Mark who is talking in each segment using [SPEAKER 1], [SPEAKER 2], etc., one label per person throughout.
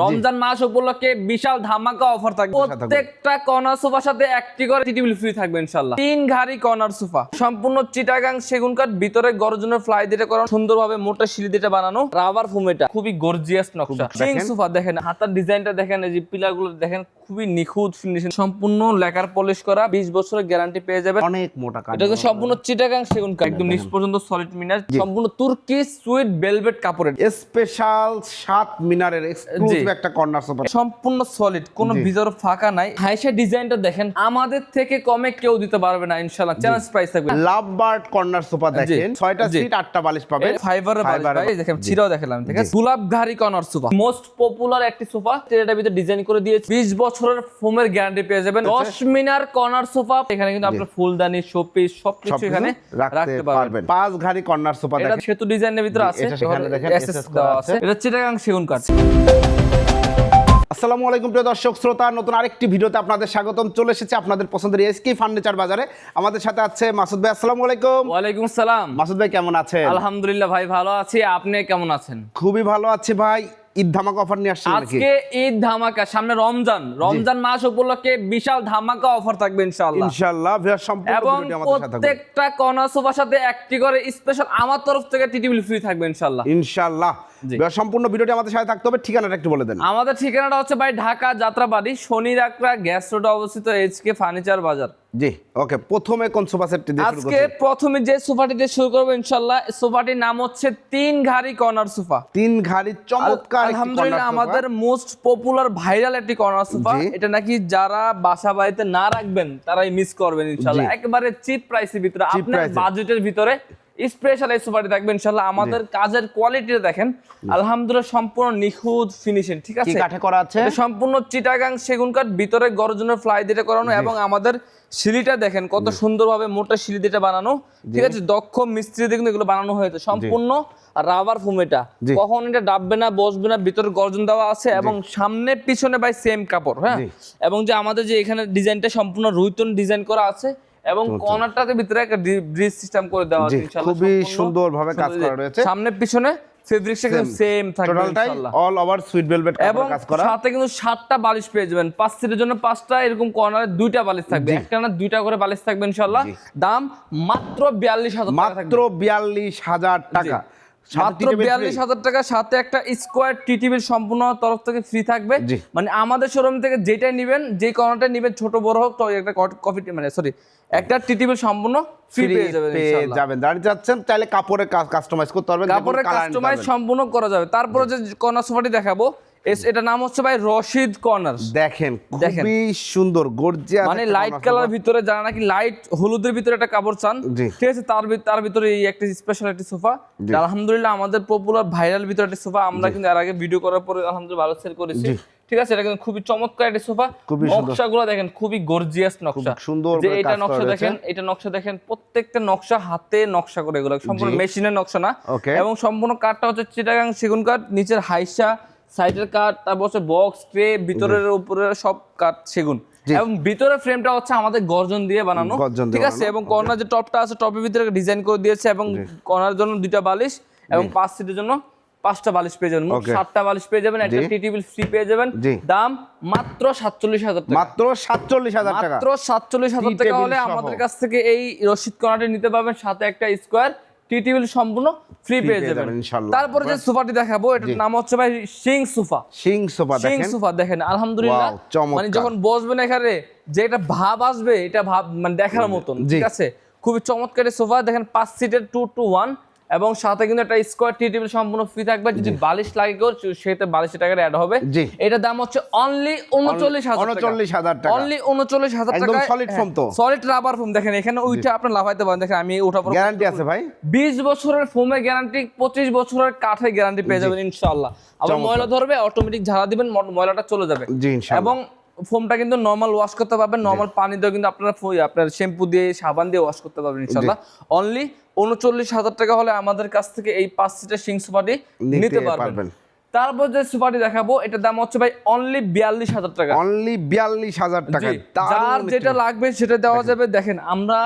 [SPEAKER 1] রমজান মাস উপলক্ষে বিশাল ধামাকা অফার থাকবে। প্রত্যেকটা কর্নার সোফার সাথে একটি করে টি টেবিল ফ্রি থাকবে ইনশাল্লাহ তিন ঘাড়ি কর্নার সোফা সম্পূর্ণ চিটাগাং সেগুন কাঠ ভিতরে গর্জনের ফ্লাই দিয়ে করা সুন্দরভাবে মোটা সিঁড়ি দিয়ে বানানো রাবার ফোম এটা। খুবই গর্জিয়াস নকশা।
[SPEAKER 2] দেখেন।
[SPEAKER 1] সিং সোফা দেখেন হাতার ডিজাইনটা দেখেন এই যে পিলারগুলো দেখেন খুবই নিখুঁত ফিনিশিং সম্পূর্ণ লেকার পলিশ করা বিশ বছরের গ্যারান্টি পেয়ে যাবেন।
[SPEAKER 2] অনেক মোটা কাঠ।
[SPEAKER 1] এটা সম্পূর্ণ চিটাগাং সেগুন কাঠ। একদম নিচ পর্যন্ত সলিড মিনার সম্পূর্ণ তুর্কি সুইট ভেলভেট কাপড়ের।
[SPEAKER 2] স্পেশাল সাত মিনারের এক্সক্লুসিভ একটা কর্নার সোফা
[SPEAKER 1] সম্পূর্ণ সলিড কোনো। ভিতর ফাঁকা নাই। হাইসা ডিজাইনটা দেখেন আমাদের থেকে কমে কেউ দিতে পারবে না ইনশাআল্লাহ। চ্যালেঞ্জ প্রাইস থাকবে।
[SPEAKER 2] লাভ বার্ড কর্নার সোফা দেখেন। ছয়টা। সিট আটটা বালিশ পাবে
[SPEAKER 1] ফাইবার দেখেন ছিড়াও দেখালাম ঠিক আছে? গোলাপ ঘাড়ি কর্নার সোফা মোস্ট পপুলার একটি সোফা এটার ভিতরে ডিজাইন করে দিয়েছে। 20 বছরের ফোমের গ্যারান্টি পেয়ে যাবেন। 10 মিনার কর্নার সোফা এখানে কিন্তু আপনার ফুলদানি শোপিস সবকিছু এখানে
[SPEAKER 2] রাখতে পারবেন। পাঁচ ঘাড়ি কর্নার সোফা দেখেন।
[SPEAKER 1] সেতু ডিজাইনের ভিতরে আছে।
[SPEAKER 2] এটা সেখানে দেখেন
[SPEAKER 1] SS দেওয়া আছে। এটা চিটাগাং সেগুন কাঠ।
[SPEAKER 2] আসসালামু আলাইকুম প্রিয় দর্শক শ্রোতা নতুন আরেকটি ভিডিওতে আপনাদের স্বাগতম। চলে এসেছে আপনাদের পছন্দের এসকে ফার্নিচার বাজারে। আমাদের সাথে আছে মাসুদ ভাই আসসালামু আলাইকুম।
[SPEAKER 1] ওয়ালাইকুম সালাম।
[SPEAKER 2] মাসুদ ভাই কেমন আছেন?
[SPEAKER 1] আলহামদুলিল্লাহ ভাই ভালো আছি। আপনি কেমন আছেন?
[SPEAKER 2] খুবই ভালো আছে ভাই। ঈদ ধামাকা অফার নিয়ে আসছেন নাকি?
[SPEAKER 1] আজকে ঈদ ধামাকা সামনে রমজান। রমজান মাস উপলক্ষে বিশাল ধামাকা অফার থাকবে ইনশাআল্লাহ।
[SPEAKER 2] ইনশাআল্লাহ ভিউয়ার সম্পূর্ণ
[SPEAKER 1] এবং
[SPEAKER 2] আমাদের সাথে থাকবে
[SPEAKER 1] প্রত্যেকটা কর্নার সোফার সাথে একটি করে স্পেশাল আমার তরফ থেকে টিটিবিল ফ্রি থাকবে ইনশাআল্লাহ।
[SPEAKER 2] ইনশাআল্লাহ। সম্পূর্ণ ভিডিওটি আমাদের সাথে থাকতে হবে ঠিকানাটা একটু বলে দেন।
[SPEAKER 1] আমাদের ঠিকানাটা হচ্ছে ভাই ঢাকা যাত্রাবাড়ি শনি রাকড়া গ্যাস রোডে অবস্থিত এইচকে ফার্নিচার বাজার।
[SPEAKER 2] জি ওকে প্রথমে কোন সোফা সেটটি দিয়ে শুরু
[SPEAKER 1] আজকে প্রথমে যে সোফাটি দিয়ে শুরু করব ইনশাআল্লাহ সোফাটির নাম হচ্ছে তিন ঘাড়ি কর্নার সোফা।
[SPEAKER 2] তিন ঘাড়ি চমৎকার
[SPEAKER 1] আলহামদুলিল্লাহ আমাদের মোস্ট পপুলার ভাইরাল একটি কর্নার সোফা। এটা নাকি যারা বাসা বাড়িতে না রাখবেন তারাই মিস করবেন ইনশাআল্লাহ। একেবারে চিপ প্রাইসের ভিতরে আপনার বাজেটের ভিতরে। স্পেশাল এই সোফাটি থাকবে ইনশাআল্লাহ আমাদের কাজের কোয়ালিটিটা দেখেন। আলহামদুলিল্লাহ সম্পূর্ণ নিখুঁত ফিনিশিং ঠিক আছে?
[SPEAKER 2] কাঠে করা আছে?
[SPEAKER 1] সম্পূর্ণ চিটাগাং সেগুন কাঠ ভিতরে গর্জনের ফ্লাই দিয়ে করানো এবং আমাদের সিঁড়িটা দেখেন কত সুন্দরভাবে মোটা সিঁড়ি দিয়ে বানানো ঠিক আছে? দক্ষ মিস্ত্রি দিয়ে কিন্তু এগুলো বানানো হয়েছে। সম্পূর্ণ রাবার ফোম এটা। কখন এটা ডাববে না বসবে না ভিতরে গর্জন দেওয়া আছে এবং সামনে পিছনে ভাই সেম কাপড় হ্যাঁ? এবং যে আমাদের যে এখানে ডিজাইনটা সম্পূর্ণ রুইতন ডিজাইন করা আছে এবং কর্নারটাতে ভিতরে একটা ব্রিজ সিস্টেম করে দেওয়া আছে ইনশাআল্লাহ।
[SPEAKER 2] খুবই সুন্দরভাবে কাজ করা রয়েছে।
[SPEAKER 1] সামনে পিছনে ফেব্রিক সেকশন সেম থাকবে ইনশাআল্লাহ।
[SPEAKER 2] অল ওভার সুইট ভেলভেট
[SPEAKER 1] এবং
[SPEAKER 2] কাজ করা।
[SPEAKER 1] সাথে কিন্তু সাতটা বালিশ পেয়ে যাবেন। পাঁচ সিটের জন্য পাঁচটা এরকম কর্নারে দুইটা বালিশ থাকবে। একটা না দুইটা করে বালিশ থাকবে ইনশাআল্লাহ। দাম মাত্র বিয়াল্লিশ হাজার টাকা
[SPEAKER 2] মাত্র
[SPEAKER 1] থাকবে।
[SPEAKER 2] বিয়াল্লিশ হাজার টাকা। সাথে
[SPEAKER 1] মাত্র বিয়াল্লিশ হাজার টাকা সাথে একটা স্কোয়ার টিটিভির সম্পূর্ণ তরফ থেকে ফ্রি থাকবে। মানে আমাদের শোরুম থেকে যেটাই নেবেন যে কর্নারটা নেবেন ছোট বড় হোক তো একটা কফি মানে সরি একটা টিটিভির সম্পূর্ণ ফ্রি পেয়ে যাবেন
[SPEAKER 2] যাবেন। দাঁড়িয়ে যাচ্ছেন তাহলে কাপড়ের কাস্টমাইজ করতে পারবেন
[SPEAKER 1] কাপড়ের কাস্টমাইজ সম্পূর্ণ করা যাবে। তারপরে যে কর্নার সোফাটি দেখাবো এটা নাম হচ্ছে ভাই রশিদ কর্নার।
[SPEAKER 2] দেখেন
[SPEAKER 1] দেখেন।
[SPEAKER 2] খুবই সুন্দর গর্জিয়াস
[SPEAKER 1] মানে লাইট কালার ভিতরে যারা নাকি লাইট হলুদের ভিতরে একটা কাপড় চান ঠিক আছে তার তার ভিতরে এই একটা স্পেশাল একটি সোফা আলহামদুলিল্লাহ আমাদের পপুলার ভাইরাল ভিতরে একটা সোফা আমরা কিন্তু এর আগে ভিডিও করার পরে আলহামদুলিল্লাহ ভালো সেল করেছি। ঠিক আছে এটা কিন্তু খুবই চমৎকার একটা সোফা। নকশাগুলো দেখেন খুবই গর্জিয়াস নকশা।
[SPEAKER 2] সুন্দর
[SPEAKER 1] যে এটা নকশা দেখেন এটা নকশা দেখেন প্রত্যেকটা নকশা হাতে নকশা করে এগুলো সম্পূর্ণ মেশিনের নকশা না। এবং সম্পূর্ণ কাঠটা হচ্ছে চিটাগাং সেগুন কাঠ নিচের হাইসা সাইডের কাঠ তারপর হচ্ছে বক্স ট্রে ভিতরের উপরে সব কাঠ সেগুন। এবং ভিতরের ফ্রেমটা হচ্ছে আমাদের গর্জন দিয়ে বানানো। ঠিক আছে? এবং কর্নার যে টপটা আছে টপের ভিতরে ডিজাইন করে দিয়েছে এবং কর্নার জন্য দুইটা বালিশ এবং পাঁচ সিটের জন্য পাঁচটা বালিশ পেয়ে যাবেন। সাতটা বালিশ পেয়ে যাবেন। একটা। টি টেবিল ফ্রি পেয়ে যাবেন। দাম মাত্র সাতচল্লিশ হাজার টাকা।
[SPEAKER 2] মাত্র সাতচল্লিশ হাজার টাকা।
[SPEAKER 1] মাত্র সাতচল্লিশ হাজার টাকা হলে আমাদের কাছ থেকে এই রশিদ কর্নারটি নিতে পারবেন। সাথে একটা স্কোয়ার টি টেবিল সম্পূর্ণ ফ্রি পেয়ে যাবেন।
[SPEAKER 2] ইনশাআল্লাহ।
[SPEAKER 1] তারপরে যে সোফাটি দেখাবো এটার নাম হচ্ছে ভাই সিং সোফা।
[SPEAKER 2] সিং সোফা
[SPEAKER 1] সিং
[SPEAKER 2] দেখেন।
[SPEAKER 1] সোফা দেখেন আলহামদুলিল্লাহ। মানে যখন বসবেন এখানে যে এটা ভাব আসবে এটা ভাব মানে দেখার মতন ঠিক আছে? খুবই চমৎকার সোফা। দেখেন পাঁচ সিটের টু টু ওয়ান এবং সাথে কিন্তু একটা স্কোয়ার টি টেবিল সম্পূর্ণ ফ্রি থাকবে। যদি বালিশ লাগে কেউ সেতে বালিশ টাকা অ্যাড হবে।
[SPEAKER 2] জি।
[SPEAKER 1] এটার দাম হচ্ছে অনলি উনচল্লিশ হাজার
[SPEAKER 2] উনচল্লিশ হাজার টাকা।
[SPEAKER 1] অনলি উনচল্লিশ হাজার টাকা
[SPEAKER 2] solid foam তো?
[SPEAKER 1] সলিড রাবার ফোম দেখেন এখানে ওইটা আপনি লাফাইতে পারেন দেখেন আমি ওঠা
[SPEAKER 2] গ্যারান্টি আছে ভাই।
[SPEAKER 1] বিশ বছরের ফোমে গ্যারান্টি পঁচিশ বছরের কাঠে গ্যারান্টি পেয়ে যাবেন ইনশাআল্লাহ। আবার ময়লা ধরবে অটোমেটিক ঝাড়া দিবেন ময়লাটা চলে যাবে।
[SPEAKER 2] জি ইনশাআল্লাহ।
[SPEAKER 1] এবং ফোমটা কিন্তু নর্মাল ওয়াশ করতে পারবেন নর্মাল পানি দিয়ে কিন্তু আপনারা ফো- আপনার শ্যাম্পু দিয়ে সাবান দিয়ে ওয়াশ করতে পারবেন ইনশাআল্লাহ। অনলি উনচল্লিশ হাজার টাকা হলে আমাদের কাছ থেকে এই পাঁচ সিটের সিং সোফাটি
[SPEAKER 2] নিতে পারবেন।
[SPEAKER 1] তারপর যে সোফাটি দেখাবো এটার দাম হচ্ছে ভাই অনলি বিয়াল্লিশ হাজার টাকা।
[SPEAKER 2] অনলি বিয়াল্লিশ হাজার টাকা।
[SPEAKER 1] যার যেটা লাগবে সেটা দেওয়া যাবে দেখেন আমরা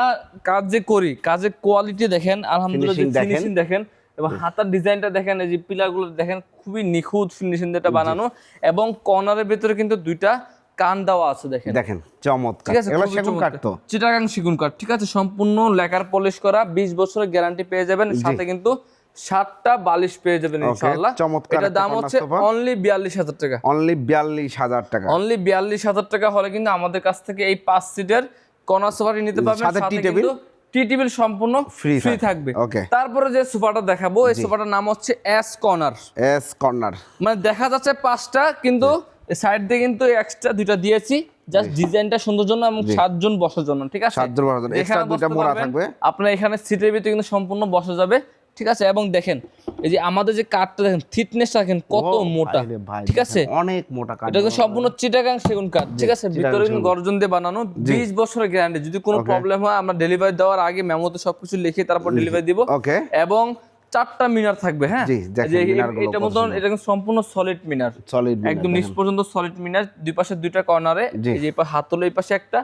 [SPEAKER 1] কাজ যে করি কাজের কোয়ালিটি দেখেন আলহামদুলিল্লাহ
[SPEAKER 2] দেখেন।
[SPEAKER 1] ফিনিশিং দেখেন এবং হাতার ডিজাইনটা দেখেন এই যে পিলারগুলো দেখেন খুবই নিখুঁত ফিনিশিং দিয়ে এটা বানানো এবং কর্নারের ভিতরে কিন্তু দুইটা কান দেওয়া আছে দেখেন।
[SPEAKER 2] দেখেন চমৎকার।
[SPEAKER 1] ঠিক আছে
[SPEAKER 2] এগুলো সেগুন কাঠ তো।
[SPEAKER 1] চিটাগাং সেগুন কাঠ ঠিক আছে? সম্পূর্ণ লেকার পলিশ করা 20 বছরের গ্যারান্টি পেয়ে যাবেন। সাথে কিন্তু সাতটা বালিশ পেয়ে যাবেন ইনশাআল্লাহ।
[SPEAKER 2] চমৎকার একটা
[SPEAKER 1] দাম হচ্ছে অনলি বিয়াল্লিশ হাজার টাকা।
[SPEAKER 2] অনলি বিয়াল্লিশ হাজার টাকা।
[SPEAKER 1] অনলি বিয়াল্লিশ হাজার টাকা হলে কিন্তু আমাদের কাছ থেকে এই পাঁচ সিটের কর্নার সোফাটি নিতে পারবেন।
[SPEAKER 2] সাথে table?
[SPEAKER 1] কিন্তু টি টেবিল সম্পূর্ণ ফ্রি
[SPEAKER 2] থাকবে।
[SPEAKER 1] থাকবে। তারপরে যে সোফাটা দেখাবো এই সোফাটার নাম হচ্ছে এস কর্নার
[SPEAKER 2] এস কর্নার
[SPEAKER 1] মানে দেখা যাচ্ছে পাঁচটা কিন্তু সাইড দিয়ে কিন্তু এক্সট্রা দুইটা দিয়েছি। জাস্ট ডিজাইনটা সুন্দর জন্য এবং সাতজন বসার জন্য ঠিক আছে?
[SPEAKER 2] সাতজন বসার জন্য। Extra দুইটা মোড়া থাকবে।
[SPEAKER 1] আপনার এখানে সিটের ভিতরে কিন্তু সম্পূর্ণ বসা যাবে ঠিক আছে? এবং দেখেন এই যে আমাদের যে কাঠটা দেখেন থিকনেসটা দেখেন কত মোটা ঠিক আছে?
[SPEAKER 2] অনেক মোটা কাঠ
[SPEAKER 1] এটা সম্পূর্ণ চিটাগাং সেগুন কাঠ ঠিক আছে? ভিতরে। গর্জন দিয়ে বানানো বিশ বছরের গ্যারান্টি যদি কোনো প্রবলেম হয় আমরা ডেলিভারি দেওয়ার আগে মেমোতে সবকিছু লিখে তারপর ডেলিভারি দিব।
[SPEAKER 2] ওকে
[SPEAKER 1] এবং চারটা মিনার থাকবে হ্যাঁ? এটা মতন এটা সম্পূর্ণ সলিড মিনার।
[SPEAKER 2] সলিড
[SPEAKER 1] একদম নিচ পর্যন্ত সলিড মিনার দুই পাশে দুইটা কর্নারে এই যে পা- হাত তোলে এই পাশে একটা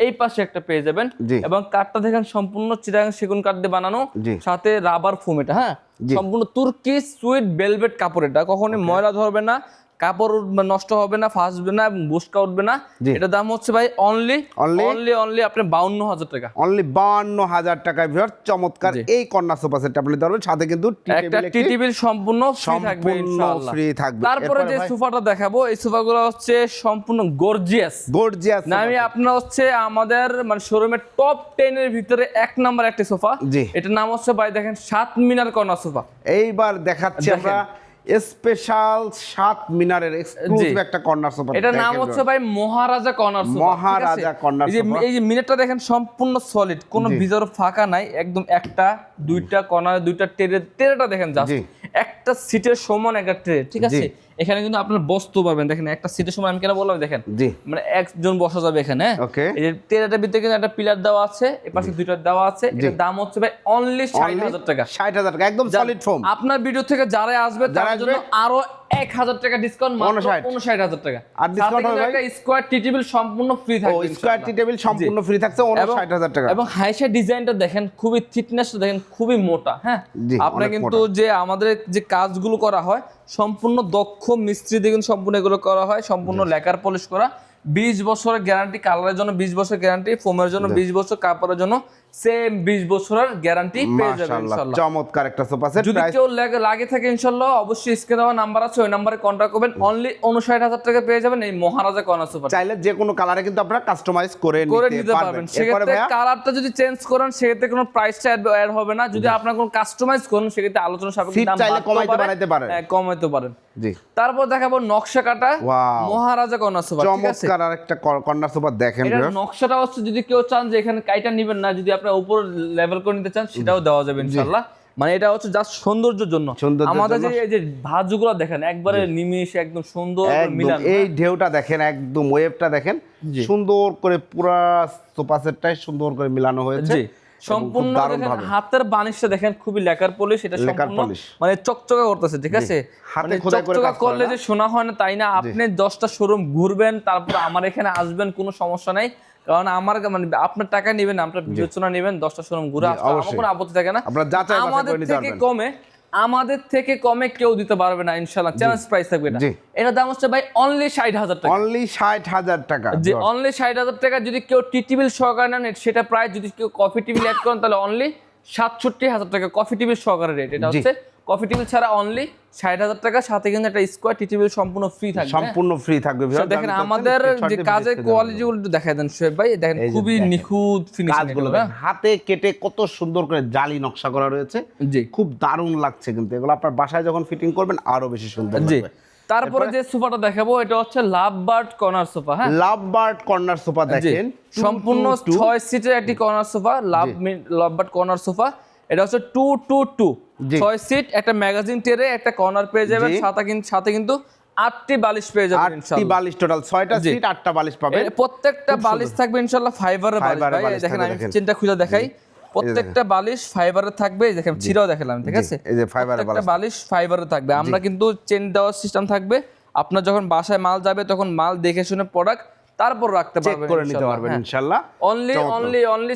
[SPEAKER 1] এই পাশে একটা পেয়ে যাবেন। এবং কাঠটা দেখেন সম্পূর্ণ চিরাং সেগুন কাঠ দিয়ে বানানো সাথে রাবার ফোম এটা হ্যাঁ? সম্পূর্ণ তুর্কি সুইট বেলভেট কাপড় এটা কখনোই ময়লা ধরবে না কাপড় নষ্ট হবে না ফাঁসবে না বুসকা উঠবে না। এটা দাম হচ্ছে ভাই অনলি? অনলি অনলি আপনি বাউন্ন হাজার টাকা।
[SPEAKER 2] অনলি বান্ন হাজার টাকায় ভিউয়ার চমৎকার এই কর্নার সোফা সেট আপনি ধরবেন। সাথে কিন্তু
[SPEAKER 1] একটা টি টেবিল সম্পূর্ণ ফ্রি থাকবে ইনশাআল্লাহ।
[SPEAKER 2] ফ্রি থাকবে।
[SPEAKER 1] তারপরে যে সোফাটা দেখাবো এই সোফাগুলো হচ্ছে সম্পূর্ণ গর্জিয়াস
[SPEAKER 2] গর্জিয়াস
[SPEAKER 1] আমি আপনার হচ্ছে আমাদের মানে শোরুমের টপ টেন এর ভিতরে এক নাম্বার একটা সোফা। এটার নাম হচ্ছে ভাই দেখেন সাত মিনার কর্নার সোফা।
[SPEAKER 2] এইবার দেখাচ্ছি আমরা স্পেশাল সাত মিনারের এক্সক্লুসিভ একটা কর্নার সোফা
[SPEAKER 1] এটার নাম হচ্ছে ভাই Maharaja corner sofa
[SPEAKER 2] Maharaja corner
[SPEAKER 1] এই এই যে মিনারটা দেখেন সম্পূর্ণ সলিড কোনো ভিতর ফাঁকা নাই একদম একটা দুইটা কর্নারে দুইটা টেরে টেরেটা দেখেন জাস্ট একটা সিটের সমান একটা ট্রে ঠিক আছে। এখানে কিন্তু আপনার বসতে পারবেন দেখেন একটা সিটের সময় আমি কেন বললাম দেখেন
[SPEAKER 2] জি।
[SPEAKER 1] মানে একজন বসা যাবে এখানে ওকে।
[SPEAKER 2] Okay.
[SPEAKER 1] এই যে ভিতরে কিন্তু একটা পিলার দেওয়া আছে এপাশে দুইটা দেওয়া আছে এর দাম হচ্ছে ভাই অনলি ষাট হাজার টাকা।
[SPEAKER 2] ষাট হাজার টাকা একদম সলিড ফোম
[SPEAKER 1] আপনার ভিডিও থেকে যারা আসবে তার জন্য আরও এক হাজার টাকা ডিসকাউন্ট মাত্র
[SPEAKER 2] 59
[SPEAKER 1] উনষাট হাজার টাকা।
[SPEAKER 2] আর
[SPEAKER 1] কিন্তু
[SPEAKER 2] হবে
[SPEAKER 1] একটা স্কোয়ার টি টেবিল সম্পূর্ণ ফ্রি
[SPEAKER 2] ও
[SPEAKER 1] থাকবে
[SPEAKER 2] স্কোয়ার টি টেবিল সম্পূর্ণ ফ্রি থাকছে
[SPEAKER 1] এবং-
[SPEAKER 2] ষাট হাজার টাকা।
[SPEAKER 1] এবং হাইসা ডিজাইনটা দেখেন খুবই থিকনেস দেখেন খুবই মোটা হ্যাঁ? আপনার কিন্তু যে আমাদের যে কাজগুলো করা হয় সম্পূর্ণ দক্ষ মিস্ত্রি কিন্তু সম্পূর্ণ এগুলো করা হয় সম্পূর্ণ লেকার পলিশ করা। বিশ বছরের গ্যারান্টি কালারের জন্য বিশ বছর গ্যারান্টি ফোমের জন্য বিশ বছর কাপড়ের জন্য সেম বিশ বছরের গ্যারান্টি পেয়ে যাবে
[SPEAKER 2] মাশাআল্লাহ
[SPEAKER 1] ইনশাল্লাহ
[SPEAKER 2] চমৎকার একটা সোফা সেট
[SPEAKER 1] যদি কেউ লাগে- থাকে ইনশাল্লাহ অবশ্যই স্ক্রিনে দেওয়া নাম্বার আছে ওই নাম্বারে কন্ট্যাক্ট করবেন। অনলি উনষাট হাজার টাকা পেয়ে যাবেন এই মহারাজা কর্নার সুপার
[SPEAKER 2] চাইলে যে কোনো কালারে কিন্তু আপনারা কাস্টমাইজ করে নিতে পারবেন।
[SPEAKER 1] সেক্ষেত্রে কালারটা যদি চেঞ্জ করেন সেক্ষেত্রে কোনো প্রাইসটা অ্যাড হবে না। যদি আপনার কোনো কাস্টমাইজ করেন সেক্ষেত্রে আলোচনা সাপেক্ষে দাম
[SPEAKER 2] চাইলে কমাইতে পারেন।
[SPEAKER 1] হ্যাঁ, কমাইতে পারেন।
[SPEAKER 2] জি।
[SPEAKER 1] তারপর দেখাবো নকশা কাটা মহারাজা কর্নার আছে?
[SPEAKER 2] চমৎকার আর একটা কর্নার সোফা দেখেন
[SPEAKER 1] নকশাটা হচ্ছে যদি কেউ চান যে এখানে কাইটা নিবেন না যদি আপনার উপর লেভেল করে নিতে চান সেটাও দেওয়া যাবে ইনশাআল্লাহ মানে এটা হচ্ছে জাস্ট সৌন্দর্যের জন্য। আমাদের যে এই যে ভাজুগুলো দেখেন একবারে নিমিশ একদম সুন্দর মিলান
[SPEAKER 2] এই ঢেউটা দেখেন একদম ওয়েভটা দেখেন। সুন্দর করে পুরা সোফা সেটটাই সুন্দর করে মিলানো হয়েছে।
[SPEAKER 1] সম্পূর্ণ। হাতের বানিশটা দেখেন খুবই লেকার পলিশ এটা সম্পূর্ণ মানে চকচকা করতেছে ঠিক আছে?
[SPEAKER 2] হাতে
[SPEAKER 1] মানে
[SPEAKER 2] খোদাই করে
[SPEAKER 1] করলে যে শোনা হয় না তাই না? আপনি দশটা শোরুম ঘুরবেন তারপর আমার এখানে আসবেন কোনো সমস্যা নাই। কারণ আমার মানে আপনার টাকা নেবেন আপনার বিবেচনা নেবেন দশটা শোরুম ঘুরে আমার কোনো আপত্তি থাকে না। আমাদের থেকে কমে আমাদের থেকে কমে কেউ দিতে পারবে না ইনশাল্লাহ চ্যালেঞ্জ প্রাইস থাকবে এটা।
[SPEAKER 2] জি।
[SPEAKER 1] দাম হচ্ছে ভাই অনলি ষাট হাজার টাকা।
[SPEAKER 2] অনলি ষাট হাজার টাকা
[SPEAKER 1] যে অনলি ষাট হাজার টাকা যদি কেউ টি টিবিল সহকারে নেন সেটা প্রায় যদি কেউ কফি টিবিল অ্যাড করেন তাহলে অনলি সাতষট্টি হাজার টাকা কফি টিবিল সহকারে রেট এটা। হচ্ছে কফি টিবিল ছাড়া অনলি ষাট হাজার টাকা সাথে কিন্তু একটা স্কোয়ার টি টিবিল সম্পূর্ণ ফ্রি থাকবে হ্যাঁ?
[SPEAKER 2] সম্পূর্ণ ফ্রি থাকবে
[SPEAKER 1] দেখেন আমাদের যে কাজের কোয়ালিটি গুলো একটু দেখাই দেন শোয়েব ভাই দেখেন খুবই নিখুঁত ফিনিশিং
[SPEAKER 2] কাজগুলো হাতে কেটে কত সুন্দর করে জালি নকশা করা রয়েছে
[SPEAKER 1] জি।
[SPEAKER 2] খুব দারুণ লাগছে কিন্তু এগুলো আপনার বাসায় যখন ফিটিং করবেন আরও বেশি সুন্দর
[SPEAKER 1] জি। তারপরে যে সোফাটা দেখাবো এটা হচ্ছে লাভ বার্ড কর্নার সোফা হ্যাঁ?
[SPEAKER 2] লাভ বার্ড কর্নার সোফা দেখেন
[SPEAKER 1] সম্পূর্ণ ছয় সিটের একটি corner sofa love love bird corner sofa এটা হচ্ছে টু টু টু। ছয় সিট একটা ম্যাগাজিন টেরে একটা কর্নার পেয়ে যাবেন সাথে কিন্তু সাথে কিন্তু আটটি বালিশ পেয়ে যাবেন
[SPEAKER 2] আটটি বালিশ টোটাল ছয়টা সিট আটটা বালিশ পাবেন।
[SPEAKER 1] প্রত্যেকটা বালিশ থাকবে ইনশাআল্লাহ ফাইবারের বালিশ দেখেন আমি। চেনটা খুলে দেখাই। প্রত্যেকটা বালিশ ফাইবারের থাকবে দেখেন ছিঁড়াও দেখালাম ঠিক আছে?
[SPEAKER 2] এই যে ফাইবারের
[SPEAKER 1] বালিশ ফাইবারের থাকবে। আমরা কিন্তু চেন দেওয়ার সিস্টেম থাকবে। আপনার যখন বাসায় মাল যাবে তখন মাল দেখে শুনে প্রোডাক্ট তারপর রাখতে পারবেন
[SPEAKER 2] করে নিতে পারবেন ইনশাল্লাহ।
[SPEAKER 1] অনলি অনলি অনলি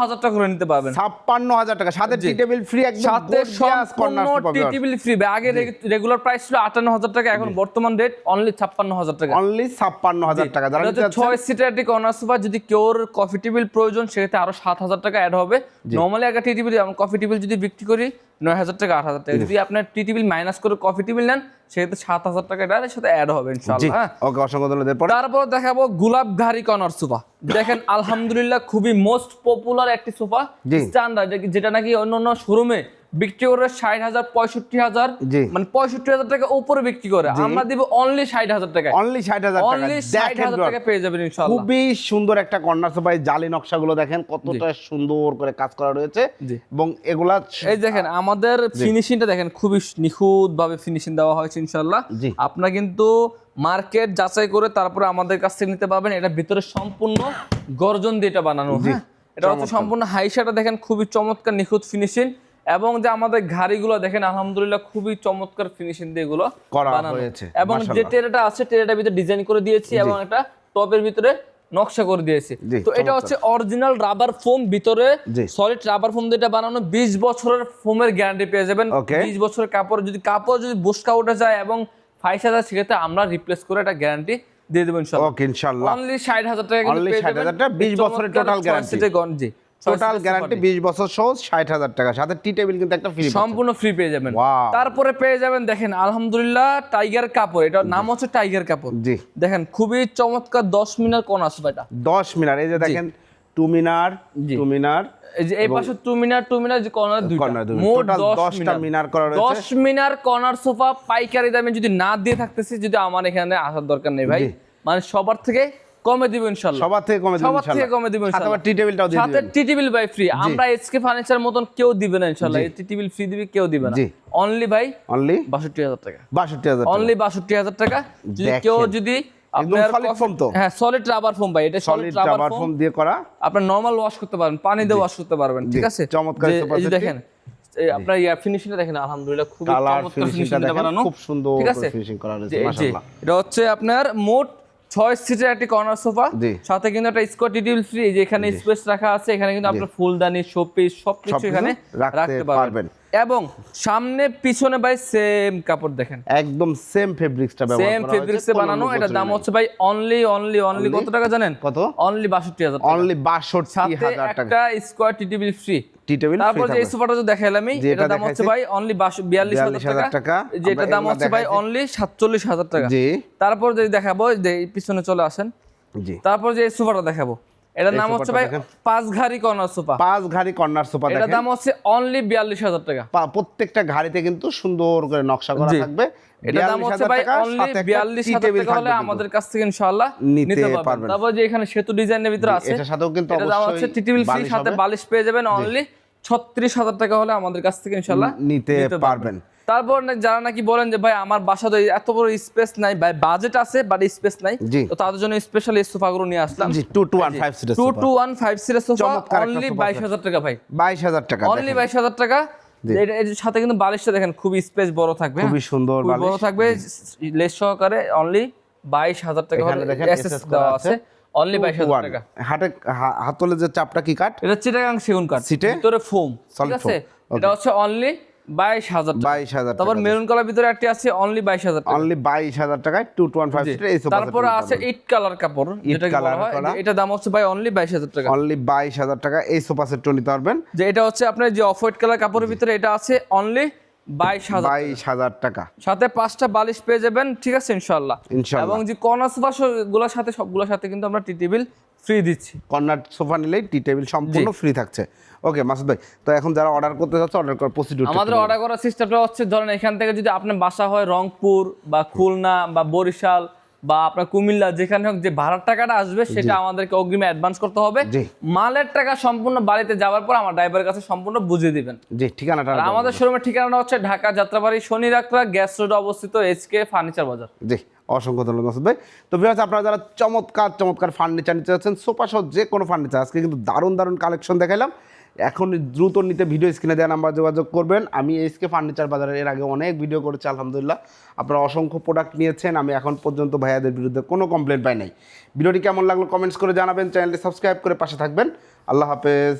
[SPEAKER 1] হাজার টাকা করে নিতে পারবেন।
[SPEAKER 2] ছাপ্পান্ন হাজার টাকা। সাথে টি টেবিল ফ্রি একদম
[SPEAKER 1] সাথে সম্পূর্ণ
[SPEAKER 2] viewers।
[SPEAKER 1] টিটিবিল ফ্রি আগে রেগুলার প্রাইস ছিল আটান্ন হাজার টাকা এখন বর্তমান রেট অনলি ছাপ্পান্ন হাজার টাকা।
[SPEAKER 2] অনলি ছাপ্পান্ন হাজার টাকা। যারা নিতে
[SPEAKER 1] হচ্ছে
[SPEAKER 2] চাচ্ছেন,
[SPEAKER 1] ছয় সিটার একটি কর্নার সোফা যদি কেউর কফি টেবিল প্রয়োজন সেক্ষেত্রে আরও সাত হাজার টাকা অ্যাড হবে। নর্মালি একটা টি টেবিল আমরা কফি টেবিল যদি বিক্রি করি নয় হাজার টাকা আট হাজার টাকা। যদি আপনার টি বিল মাইনাস করে কফি টিবিল নেন সেক্ষেত্রে সাত হাজার টাকা এটার সাথে অ্যাড হবে ইনশাল্লাহ হ্যাঁ।
[SPEAKER 2] ওকে অসংখ্য ধন্যবাদ।
[SPEAKER 1] তারপর দেখাবো গোলাপ ঘাড়ি কর্নার সোফা। দেখেন আলহামদুলিল্লাহ খুবই মোস্ট পপুলার একটি সোফা। স্ট্যান্ডার্ড যেটা নাকি অন্য অন্য শোরুমে বিক্রি করে ষাট হাজার পঁয়ষট্টি হাজার মানে পঁয়ষট্টি হাজার টাকা উপরে বিক্রি করে। আমরা দিব অনলি ষাট হাজার টাকা।
[SPEAKER 2] অনলি ষাট হাজার
[SPEAKER 1] অনলি ষাট হাজার টাকা পেয়ে যাবেন ইনশাআল্লাহ।
[SPEAKER 2] খুবই সুন্দর একটা কর্নার সোফা এই জালি নকশাগুলো দেখেন কতটা সুন্দর করে কাজ করা রয়েছে। এবং এগুলা
[SPEAKER 1] এই দেখেন আমাদের ফিনিশিংটা দেখেন খুবই নিখুঁত ভাবে ফিনিশিং দেওয়া হয়েছে ইনশাল্লাহ। আপনারা কিন্তু মার্কেট যাচাই করে তারপরে আমাদের কাছ থেকে নিতে পারবেন। এটা ভিতরে সম্পূর্ণ গর্জন দিয়ে এটা বানানো হ্যাঁ? এটা হচ্ছে সম্পূর্ণ হাইসাটা দেখেন খুবই চমৎকার নিখুঁত ফিনিশিং এবং যে আমাদের ঘাড়িগুলো দেখেন আলহামদুলিল্লাহ খুবই চমৎকার ফিনিশিং দিয়ে এগুলো
[SPEAKER 2] করা
[SPEAKER 1] বানানো।
[SPEAKER 2] হয়েছে,
[SPEAKER 1] এবং যে টেরাটা আছে টেরাটার ভিতরে ডিজাইন করে দিয়েছি এবং একটা টপের ভিতরে নকশা করে দিয়েছি। তো এটা হচ্ছে অরিজিনাল রাবার ফোম ভিতরে সলিড রাবার ফোম দিয়ে এটা বানানো 20 বছরের ফোমের গ্যারান্টি পেয়ে যাবেন. 20 বছরের কাপড় যদি কাপড় যদি বুসকা উঠে যায় এবং ফাইসা যায় সেক্ষেত্রে আমরা রিপ্লেস করে এটা গ্যারান্টি দিয়ে দেবো ইনশাআল্লাহ।
[SPEAKER 2] ওকে ইনশাল্লাহ
[SPEAKER 1] অনলি 60000 টাকা কিন্তু
[SPEAKER 2] Only
[SPEAKER 1] পেয়ে
[SPEAKER 2] 60,000
[SPEAKER 1] যাবেন।
[SPEAKER 2] টাকা, 20 বছরের
[SPEAKER 1] চমৎকার
[SPEAKER 2] total
[SPEAKER 1] ছয়
[SPEAKER 2] guarantee।
[SPEAKER 1] সিটের গন- জি ছয়
[SPEAKER 2] টোটাল গ্যারান্টি
[SPEAKER 1] সোফাটি।
[SPEAKER 2] বিশ বছর সহ ষাট হাজার টাকা। সাথে টি টেবিল কিন্তু একটা ফ্রি
[SPEAKER 1] সম্পূর্ণ ফ্রি পেয়ে যাবেন। তারপরে পেয়ে যাবেন দেখেন আলহামদুলিল্লাহ টাইগার কাপড়। এটার নাম হচ্ছে টাইগার কাপড়।
[SPEAKER 2] জি।
[SPEAKER 1] দেখেন খুবই চমৎকার 10 মিনার কোন আসবে এটা
[SPEAKER 2] দশ মিনার এই যে দেখেন টু মিনার টু মিনার
[SPEAKER 1] এই পাশে টু মিনার টু মিনার যে কর্নার দুইটা। মোট
[SPEAKER 2] Total
[SPEAKER 1] 10
[SPEAKER 2] দশটা মিনার। করা রয়েছে।
[SPEAKER 1] 10 মিনার কর্নার সোফা পাইকারি দামে যদি না দিয়ে থাকতেছি যদি আমার এখানে আসার দরকার নেই ভাই। মানে সবার থেকে কমে দিব ইনশাআল্লাহ।
[SPEAKER 2] সবার থেকে কমে দিবেন
[SPEAKER 1] সবার থেকে কমে দিব
[SPEAKER 2] আবার টি টেবিলটাও দিয়ে
[SPEAKER 1] সাথে
[SPEAKER 2] দিবেন।
[SPEAKER 1] টি টেবিল বাই ফ্রি আমরা এসকে ফার্নিচার মতন কেউ দিবে না ইনশাআল্লাহ। টি টেবিল ফ্রি দিবে কেউ দিবে না। অনলি ভাই
[SPEAKER 2] অনলি
[SPEAKER 1] 62000 টাকা।
[SPEAKER 2] বাষট্টি হাজার
[SPEAKER 1] অনলি 62000 টাকা। যদি কেউ যদি আপনার
[SPEAKER 2] তো?
[SPEAKER 1] হ্যাঁ সলিড রাবার ফোম ভাই। এটা
[SPEAKER 2] solid
[SPEAKER 1] solid rubber
[SPEAKER 2] rubber
[SPEAKER 1] foam
[SPEAKER 2] foam দিয়ে করা।
[SPEAKER 1] আপনার নরমাল ওয়াশ করতে পারবেন পানি দিয়ে ওয়াশ করতে পারবেন ঠিক আছে?
[SPEAKER 2] চমৎকার।
[SPEAKER 1] দেখেন আপনার ইয়া ফিনিশিংটা দেখেন আলহামদুলিল্লাহ খুব চমৎকার
[SPEAKER 2] ফিনিশিংটা
[SPEAKER 1] বানানো।
[SPEAKER 2] খুব সুন্দর ফিনিশিং করা মাশাআল্লাহ।
[SPEAKER 1] এটা হচ্ছে আপনার মোট ছয় সিটের একটি কর্নার সোফা সাথে কিন্তু একটা স্কোয়ার টেবিল ফ্রি যেখানে স্পেস রাখা আছে এখানে কিন্তু আপনার ফুলদানি শোপিস সবকিছু এখানে
[SPEAKER 2] রাখতে পারবেন।
[SPEAKER 1] এবং সামনে পিছনে ভাই সেম কাপড় দেখেন।
[SPEAKER 2] একদম সেম ফেব্রিক্সটা ব্যবহার
[SPEAKER 1] সেম
[SPEAKER 2] করা
[SPEAKER 1] ফেব্রিক্সে বানানো। এটার দাম হচ্ছে ভাই অনলি অনলি অনলি কত টাকা জানেন?
[SPEAKER 2] কত?
[SPEAKER 1] অনলি বাষট্টি হাজার টাকা।
[SPEAKER 2] অনলি বাষট্টি
[SPEAKER 1] সাথে
[SPEAKER 2] হাজার টাকা।
[SPEAKER 1] একটা square tea table free
[SPEAKER 2] tea table
[SPEAKER 1] তারপর যে সোফাটা যে দেখাইলাম
[SPEAKER 2] এটা
[SPEAKER 1] দাম হচ্ছে ভাই অনলি বিয়াল্লিশ হাজার
[SPEAKER 2] 42,000
[SPEAKER 1] টাকা।
[SPEAKER 2] টাকা।
[SPEAKER 1] যে এটার দাম হচ্ছে ভাই অনলি সাতচল্লিশ হাজার টাকা।
[SPEAKER 2] জি।
[SPEAKER 1] তারপর যে দেখাবো পিছনে চলে আসেন।
[SPEAKER 2] জি।
[SPEAKER 1] তারপর যে সোফাটা দেখাবো। এটার নাম হচ্ছে ভাই পাঁচ ঘাড়ি কর্নার সোফা
[SPEAKER 2] পাঁচ ঘাড়ি কর্নার সোফা
[SPEAKER 1] এটার দাম হচ্ছে অনলি বিয়াল্লিশ হাজার টাকা।
[SPEAKER 2] প্রত্যেকটা ঘাড়িতে কিন্তু সুন্দর করে নকশা করা থাকবে।
[SPEAKER 1] এটার দাম হচ্ছে ভাই অনলি বিয়াল্লিশ হাজার টাকা হলে আমাদের কাছ থেকে ইনশাআল্লাহ
[SPEAKER 2] নিতে পারবেন।
[SPEAKER 1] তারপর যে এখানে সেতু ডিজাইনের ভিতরে আছে
[SPEAKER 2] এটার সাথেও কিন্তু
[SPEAKER 1] এটার দাম হচ্ছে টিটিবিল ফ্রি সাথে বালিশ পেয়ে যাবেন অনলি ছত্রিশ হাজার টাকা হলে আমাদের কাছ থেকে ইনশাল্লাহ
[SPEAKER 2] নিতে পারবেন।
[SPEAKER 1] তারপর যারা নাকি বলেন যে ভাই আমার বাসা তো এত বড় স্পেস নাই ভাই বাজেট আছে বাট স্পেস নাই। তো তাদের জন্য স্পেশাল এই সোফাগুলো নিয়ে আসলাম।
[SPEAKER 2] জি টু টু ওয়ান ফাইভ সিটের
[SPEAKER 1] টু টু সিটের সোফা অনলি
[SPEAKER 2] sofa
[SPEAKER 1] বাইশ
[SPEAKER 2] set।
[SPEAKER 1] হাজার টাকা ভাই।
[SPEAKER 2] বাইশ হাজার টাকা
[SPEAKER 1] অনলি
[SPEAKER 2] দেখেন।
[SPEAKER 1] বাইশ হাজার টাকা। এর সাথে কিন্তু বালিশটা দেখেন খুবই স্পেস বড় থাকবে হ্যাঁ?
[SPEAKER 2] খুবই সুন্দর
[SPEAKER 1] খুবই বড় থাকবে। লেস সহকারে অনলি বাইশ হাজার টাকা SS দেওয়া আছে। অনলি বাইশ হাজার টাকা।
[SPEAKER 2] হাটে হা- হাতলে যে চাপটা কি কাঠ?
[SPEAKER 1] এটা চিটাগাং সেগুন কাঠ।
[SPEAKER 2] সিটে?
[SPEAKER 1] ভিতরে ফোম ঠিক আছে? এটা হচ্ছে অনলি বাইশ হাজার
[SPEAKER 2] বাইশ হাজার
[SPEAKER 1] তারপর মেরুন কালার ভিতরে একটি আছে অনলি বাইশ হাজার
[SPEAKER 2] অনলি বাইশ হাজার টাকায় টু টু ফাইভ
[SPEAKER 1] তারপরে আছে ইট কালার কাপড় যেটা
[SPEAKER 2] করা।
[SPEAKER 1] এটা দাম হচ্ছে ভাই অনলি বাইশ হাজার টাকা।
[SPEAKER 2] অনলি বাইশ হাজার টাকা এই সোফা সেটটা নিতে পারবেন।
[SPEAKER 1] যে এটা হচ্ছে আপনার যে অফ হোয়াইট কালার কাপড়ের ভিতরে এটা আছে অনলি বাইশ হাজার
[SPEAKER 2] বাইশ হাজার টাকা।
[SPEAKER 1] সাথে পাঁচটা বালিশ পেয়ে যাবেন ঠিক আছে ইনশাল্লাহ। এবং যে কর্নার সোফা গুলোর সাথে সবগুলোর সাথে কিন্তু আমরা টি টেবিল ফ্রি দিচ্ছি।
[SPEAKER 2] কর্নার সোফা নিলেই টি টেবিল সম্পূর্ণ ফ্রি থাকছে। ওকে মাসুদ ভাই তো এখন যারা অর্ডার করতে যাচ্ছে অর্ডার করার প্রসিডিউর
[SPEAKER 1] আমাদের অর্ডার করার সিস্টেমটা হচ্ছে ধরেন এখান থেকে যদি আপনার বাসা হয় রংপুর বা খুলনা বা বরিশাল বা আপনার কুমিল্লা যেখানে হোক যে ভাড়ার টাকাটা আসবে সেটা আমাদেরকে অগ্রিমে অ্যাডভান্স করতে হবে। মালের টাকা সম্পূর্ণ বাড়িতে যাওয়ার পর আমার ড্রাইভারের কাছে সম্পূর্ণ বুঝিয়ে দিবেন।
[SPEAKER 2] জি ঠিকানাটা
[SPEAKER 1] আমাদের শোরুমের ঠিকানাটা হচ্ছে ঢাকা যাত্রাবাড়ি শনি রাখরা গ্যাস রোডে অবস্থিত এইচকে ফার্নিচার বাজার
[SPEAKER 2] জি। অসংখ্য ধন্যবাদ, মাসুদ ভাই। তো বিহার আপনারা যারা চমৎকার চমৎকার ফার্নিচার নিতে যাচ্ছেন সোফা সহ যে কোনো ফার্নিচার আজকে কিন্তু দারুণ দারুণ কালেকশন দেখাইলাম। এখন দ্রুত নিতে ভিডিও স্ক্রিনে দেওয়া নাম্বার যোগাযোগ করবেন। আমি এসকে ফার্নিচার বাজারের এর আগে অনেক ভিডিও করেছি, আলহামদুলিল্লাহ। আপনারা অসংখ্য প্রোডাক্ট নিয়েছেন, আমি এখন পর্যন্ত ভাইয়াদের বিরুদ্ধে কোনো কমপ্লেন পাই নাই। ভিডিওটি কেমন লাগল কমেন্টস করে জানাবেন। চ্যানেলটি সাবস্ক্রাইব করে পাশে থাকবেন। আল্লাহ হাফেজ।